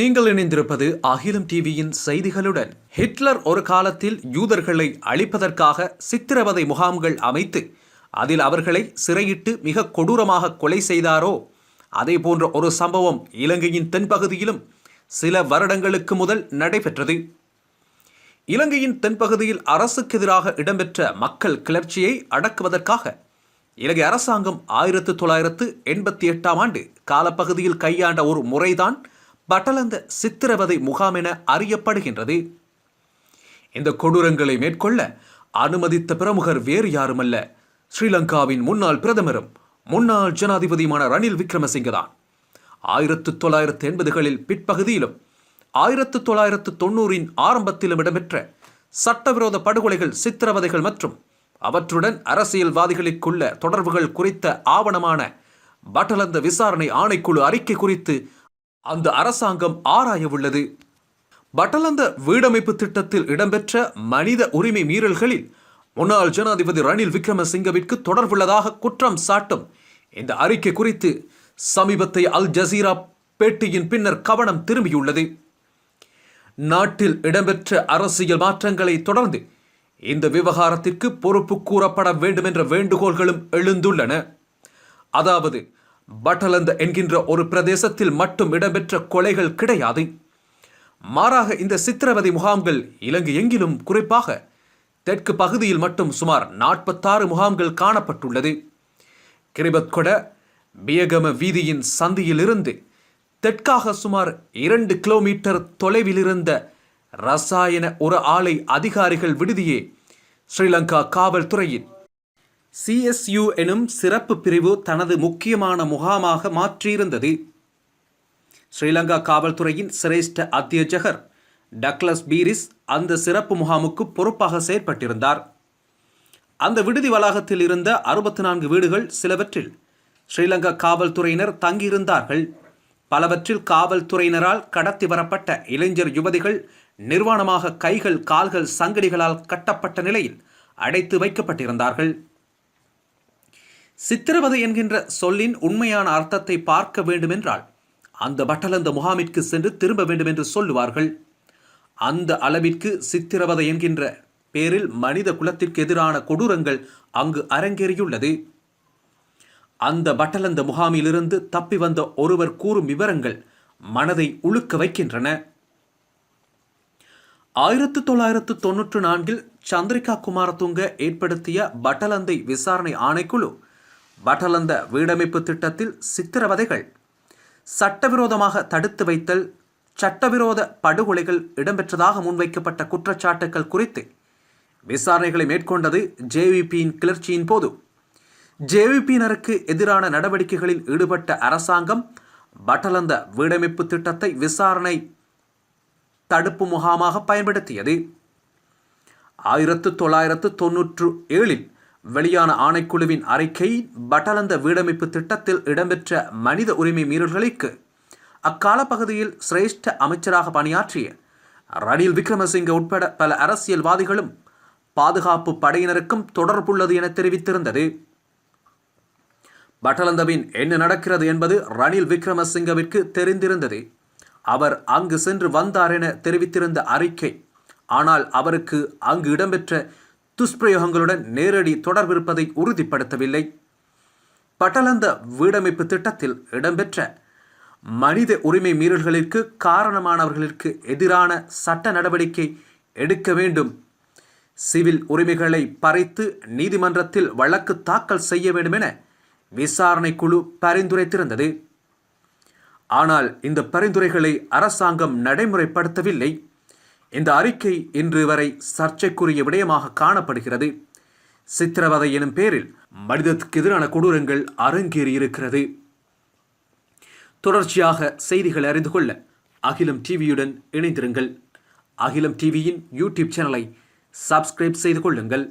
நீங்கள் இணைந்திருப்பது அகிலம் டிவியின் செய்திகளுடன். ஹிட்லர் ஒரு காலத்தில் யூதர்களை அழிப்பதற்காக சித்திரவதை முகாம்கள் அமைத்து அதில் அவர்களை சிறையிட்டு மிக கொடூரமாக கொலை செய்தாரோ? அதே போன்ற ஒரு சம்பவம் இலங்கையின் தென்பகுதியிலும் சில வருடங்களுக்கு முதல் நடைபெற்றது. இலங்கையின் தென்பகுதியில் அரசுக்கு எதிராக இடம்பெற்ற மக்கள் கிளர்ச்சியை அடக்குவதற்காக இலங்கை அரசாங்கம் ஆயிரத்து தொள்ளாயிரத்து எண்பத்தி எட்டாம் ஆண்டு காலப்பகுதியில் கையாண்ட ஒரு முறைதான் பட்டலந்த சித்திரவதை முகாம் என அறியப்படுகின்றது. இந்த கொடூரங்களை மேற்கொள்ள அனுமதித்த பிரமுகர் வேறு யாருமல்ல. ஸ்ரீலங்காவின் முன்னாள் பிரதமரும் முன்னாள் ஜனாதிபதியுமான ரணில் விக்ரமசிங்க தான் ஆயிரத்து தொள்ளாயிரத்து எண்பதுகளில் பிற்பகுதியிலும் ஆயிரத்து தொள்ளாயிரத்து தொண்ணூறின் ஆரம்பத்திலும் இடம்பெற்ற சட்டவிரோத படுகொலைகள் சித்திரவதைகள் மற்றும் அவற்றுடன் அரசியல்வாதிகளுக்குள்ள தொடர்புகள் குறித்த ஆவணமான பட்டலந்த விசாரணை ஆணைக்குழு அறிக்கை குறித்து அந்த அரசாங்கம் ஆராயவுள்ளது. பட்டலந்த வீடமைப்பு திட்டத்தில் இடம்பெற்ற மனித உரிமை மீறல்களில் முன்னாள் ஜனாதிபதி ரணில் விக்ரமசிங்கவிற்கு தொடர்புள்ளதாக குற்றம் சாட்டும். இந்த அறிக்கை குறித்து சமீபத்தை அல் ஜசீரா பேட்டியின் பின்னர் கவனம் திரும்பியுள்ளது. நாட்டில் இடம்பெற்ற அரசியல் மாற்றங்களை தொடர்ந்து இந்த விவகாரத்திற்கு பொறுப்பு கூறப்பட வேண்டும் என்ற வேண்டுகோள்களும் எழுந்துள்ளன. அதாவது பட்டலந்த என்கின்ற ஒரு பிரதேசத்தில் மட்டும் இடம்பெற்ற கொலைகள் கிடையாது. மாறாக இந்த சித்திரவதை முகாம்கள் இலங்கை எங்கிலும் குறிப்பாக தெற்கு பகுதியில் மட்டும் சுமார் நாற்பத்தாறு முகாம்கள் காணப்பட்டுள்ளது. கிரிபத்கொட பியகம வீதியின் சந்தியிலிருந்து தெற்காக சுமார் இரண்டு கிலோமீட்டர் தொலைவிலிருந்த ரசாயன ஒரு ஆலை அதிகாரிகள் விடுதியே ஸ்ரீலங்கா காவல்துறையின் சிஎஸ்யு எனும் சிறப்பு பிரிவு தனது முக்கியமான முகாமாக மாற்றியிருந்தது. ஸ்ரீலங்கா காவல்துறையின் சிரேஷ்ட அத்தியட்சகர் டக்ளஸ் பீரிஸ் அந்த சிறப்பு முகாமுக்கு பொறுப்பாக செயற்பட்டிருந்தார். அந்த விடுதி வளாகத்தில் இருந்த அறுபத்தி நான்கு வீடுகள் சிலவற்றில் ஸ்ரீலங்கா காவல்துறையினர் தங்கியிருந்தார்கள். பலவற்றில் காவல்துறையினரால் கடத்தி வரப்பட்ட இளைஞர் யுவதிகள் நிர்வாணமாக கைகள் கால்கள் சங்கடிகளால் கட்டப்பட்ட நிலையில் அடைத்து வைக்கப்பட்டிருந்தார்கள். சித்திரவதை என்கின்ற சொல்லின் உண்மையான அர்த்தத்தை பார்க்க வேண்டுமென்றால் அந்த பட்டலந்த முகாமிற்கு சென்று திரும்ப வேண்டும் என்று சொல்லுவார்கள். அந்த அளவிற்கு சித்திரவதை என்கின்ற பேரில் மனித குலத்திற்கு எதிரான கொடூரங்கள் அங்கு அரங்கேறியுள்ளது. அந்த பட்டலந்த முகாமிலிருந்து தப்பி வந்த ஒருவர் கூறும் விவரங்கள் மனதை உழுக்க வைக்கின்றன. ஆயிரத்து தொள்ளாயிரத்து தொன்னூற்று நான்கில் சந்திரிகா குமாரதுங்க ஏற்படுத்திய பட்டலந்தை விசாரணை ஆணைக்குழு வடலந்த வீடமைப்பு திட்டத்தில் சித்திரவதைகள். சட்டவிரோதமாக தடுத்து வைத்தல் சட்டவிரோத படுகொலைகள் இடம்பெற்றதாக முன்வைக்கப்பட்ட குற்றச்சாட்டுகள் குறித்து விசாரணைகளை மேற்கொண்டது ஜேவிபியின் கிளர்ச்சியின் போது. ஜேவிபியினருக்கு எதிரான நடவடிக்கைகளில் ஈடுபட்ட அரசாங்கம் பட்டலந்த வீடமைப்பு திட்டத்தை விசாரணை தடுப்பு முகாமாக பயன்படுத்தியது. ஆயிரத்து தொள்ளாயிரத்து தொன்னூற்று ஏழில் வெளியான ஆணைக்குழுவின் அறிக்கை பட்டலந்த வீடமைப்பு திட்டத்தில் இடம்பெற்ற மனித உரிமை மீறல்களுக்கு அக்கால பகுதியில் சிரேஷ்ட அமைச்சராக பணியாற்றிய ரணில் விக்ரமசிங்க உட்பட பல அரசியல்வாதிகளும் பாதுகாப்பு படையினருக்கும் தொடர்புள்ளது என தெரிவித்திருந்தது. பட்டலந்தவின் என்ன நடக்கிறது என்பது ரணில் விக்ரமசிங்கவிற்கு தெரிந்திருந்தது. அவர் அங்கு சென்று வந்தார் என தெரிவித்திருந்த அறிக்கை. ஆனால் அவருக்கு அங்கு இடம்பெற்ற துஷ்பிரயோகங்களுடன் நேரடி தொடர்பு இருப்பதை உறுதிப்படுத்தவில்லை. பட்டலந்த வீடமைப்பு திட்டத்தில் இடம்பெற்ற மனித உரிமை மீறல்களிற்கு காரணமானவர்களுக்கு எதிரான சட்ட நடவடிக்கை எடுக்க வேண்டும். சிவில் உரிமைகளை பறித்து நீதிமன்றத்தில் வழக்கு தாக்கல் செய்ய வேண்டும் என விசாரணை குழு பரிந்துரைத்திருந்தது. ஆனால் இந்த பரிந்துரைகளை அரசாங்கம் நடைமுறைப்படுத்தவில்லை. இந்த அறிக்கை இன்று வரை சர்ச்சைக்குரிய விடயமாக காணப்படுகிறது. சித்திரவதை எனும் பேரில் மனிதத்துக்கு எதிரான கொடூரங்கள் அரங்கேறியிருக்கிறது. தொடர்ச்சியாக செய்திகளை அறிந்து கொள்ள அகிலம் டிவியுடன் இணைந்திருங்கள். அகிலம் டிவியின் யூடியூப் சேனலை சப்ஸ்கிரைப் செய்து கொள்ளுங்கள்.